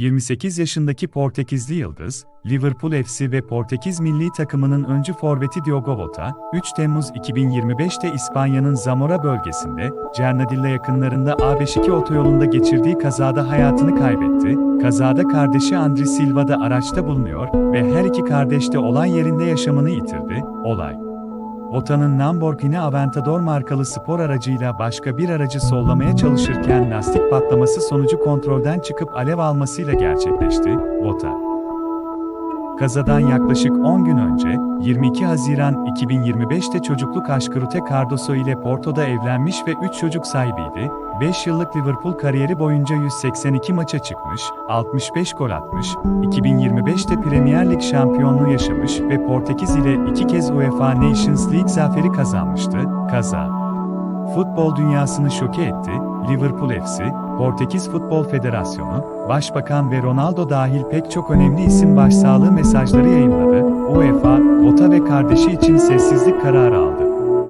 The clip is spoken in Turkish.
28 yaşındaki Portekizli Yıldız, Liverpool FC ve Portekiz milli takımının öncü forveti Diogo Jota, 3 Temmuz 2025'te İspanya'nın Zamora bölgesinde, Cernadilla yakınlarında A52 otoyolunda geçirdiği kazada hayatını kaybetti. Kazada kardeşi Andri Silva da araçta bulunuyor ve her iki kardeş de olay yerinde yaşamını yitirdi. Olay, Ota'nın Lamborghini Aventador markalı spor aracıyla başka bir aracı sollamaya çalışırken lastik patlaması sonucu kontrolden çıkıp alev almasıyla gerçekleşti. Ota. Kazadan yaklaşık 10 gün önce, 22 Haziran 2025'te çocukluk aşkı Rute Cardoso ile Porto'da evlenmiş ve 3 çocuk sahibiydi. 5 yıllık Liverpool kariyeri boyunca 182 maça çıkmış, 65 gol atmış, 2025'te Premier Lig şampiyonluğu yaşamış ve Portekiz ile iki kez UEFA Nations League zaferi kazanmıştı. Kaza Futbol dünyasını şoke etti, Liverpool FC, Portekiz Futbol Federasyonu, Başbakan ve Ronaldo dahil pek çok önemli isim başsağlığı mesajları yayınladı, UEFA, Ota ve kardeşi için sessizlik kararı aldı.